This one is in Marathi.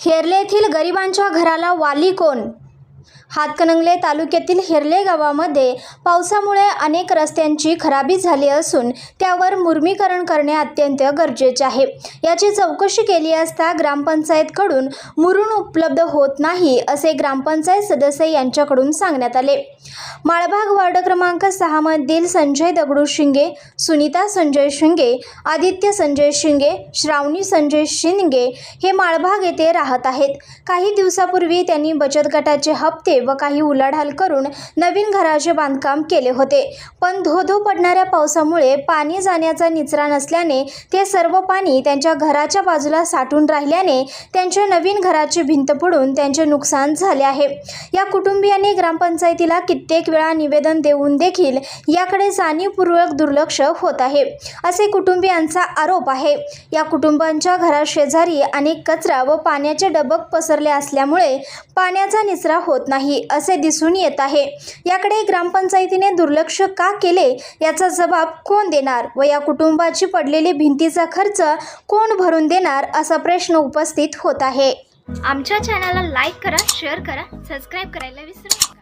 हेरले येथील गरिबांच्या घराला वाली कोण? हातकणंगले तालुक्यातील हिरले गावामध्ये पावसामुळे अनेक रस्त्यांची खराबी झाली असून त्यावर मुर्मीकरण करणे अत्यंत गरजेचे आहे. याची चौकशी केली असता ग्रामपंचायतकडून मुरुण उपलब्ध होत नाही असे ग्रामपंचायत सदस्य यांच्याकडून सांगण्यात आले. माळभाग वार्ड क्रमांक सहामधील संजय दगडू शिंगे सुनीता संजय शिंगे आदित्य संजय शिंगे श्रावणी संजय शिंगे हे माळभाग येथे राहत आहेत. काही दिवसापूर्वी त्यांनी बचत गटाचे हप्ते व काही उलाढाल करून नवीन घराचे बांधकाम केले होते. पण धो धो पडणाऱ्या पावसामुळे पाणी जाण्याचा निचरा नसल्याने ते सर्व पाणी त्यांच्या घराच्या बाजूला साठून राहिल्याने त्यांच्या नवीन घराची भिंत पडून त्यांचे नुकसान झाले आहे. या कुटुंबियांनी ग्रामपंचायतीला कित्येक वेळा निवेदन देऊन देखील याकडे जाणीवपूर्वक दुर्लक्ष होत आहे असे कुटुंबियांचा आरोप आहे. या कुटुंबांच्या घराशेजारी अनेक कचरा व पाण्याचे डबक पसरले असल्यामुळे पाण्याचा निचरा होत नाही. नाही असे दिसून येत आहे. याकडे ग्रामपंचायतीने दुर्लक्ष का केले याचा जबाब कोण देणार व या कुटुंबाची पडलेली भिंतीचा खर्च कोण भरून देणार असा प्रश्न उपस्थित होत आहे. आमच्या चॅनलला लाईक करा शेअर करा सबस्क्राईब करायला विसरू नका.